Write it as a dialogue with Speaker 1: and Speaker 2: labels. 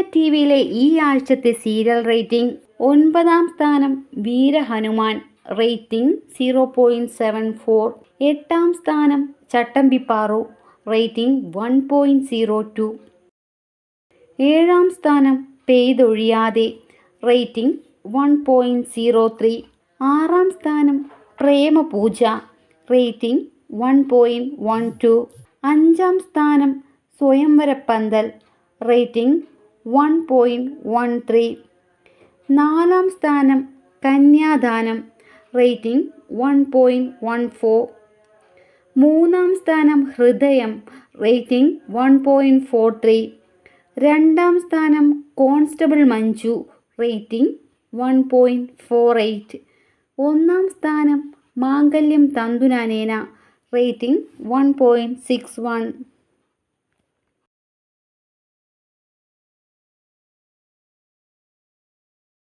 Speaker 1: T വിയിലെ ഈ ആഴ്ചത്തെ സീരിയൽ റേറ്റിംഗ് ഒൻപതാം സ്ഥാനം Veerahanuman rating zero point seven four. എട്ടാം സ്ഥാനം Chattambipparu rating one point zero two. ഏഴാം സ്ഥാനം Peythozhiyathe rating one point zero three. ആറാം സ്ഥാനം Premapooja rating one point one two. അഞ്ചാം സ്ഥാനം Swayamvarappanthal rating one point one three നാലാം സ്ഥാനം Kanyadanam rating one point one four മൂന്നാം സ്ഥാനം Hridayam rating one point four three രണ്ടാം സ്ഥാനം constable Manju rating one point four eight ഒന്നാം സ്ഥാനം Mangalyam Thanthunanena rating one point six one